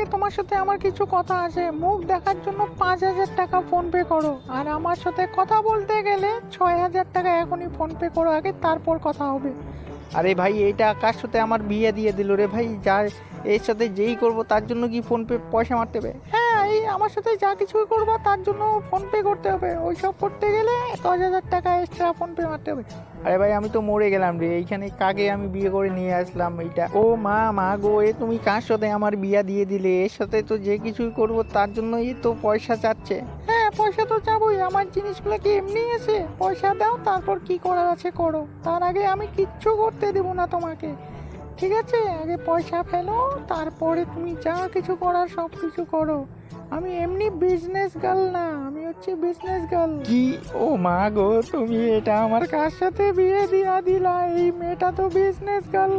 আগে তোমার সাথে আমার কিছু কথা আছে। মুখ দেখার জন্য পাঁচ হাজার টাকা ফোন পে করো। আর আমার সাথে কথা বলতে গেলে ছয় হাজার টাকা এখনই ফোন পে করো, আগে তারপর কথা হবে। আরে ভাই এইটা কার সাথে আমার বিয়ে দিয়ে দিল রে ভাই? যার এর সাথে যেই করব তার জন্য কি ফোনপে পয়সা মারতে হবে? হ্যাঁ এই আমার সাথে যা কিছু করবা তার জন্য ফোন পে করতে হবে। ওইসব করতে গেলে দশ হাজার টাকা এক্সট্রা ফোন পে মারতে হবে। আরে ভাই, আমি তো মরে গেলাম রে। এইখানে কাকে আমি বিয়ে করে নিয়ে আসলাম এইটা? ও মা মা গো, এ তুমি কার সাথে আমার বিয়া দিয়ে দিলে? এর সাথে তো যে কিছুই করব, তার জন্যই তো পয়সা চাচ্ছে। হ্যাঁ পয়সা তো যাবোই আমার জিনিসগুলো কি এমনি আছে? পয়সা দাও, তারপর কি করার আছে করো। তার আগে আমি কিচ্ছু করতে দেবো না তোমাকে। ঠিক আছে? আগে পয়সা ফেলো, তারপরে তুমি যা কিছু করার সব কিছু করো। আমি এমনি বিজনেস গার্ল না, আমি হচ্ছে বিজনেস গার্ল কি? ও মা গো, তুমি এটা আমার কার সাথে বিয়ে দিয়া দিলা? এই মেয়েটা তো বিজনেস গার্ল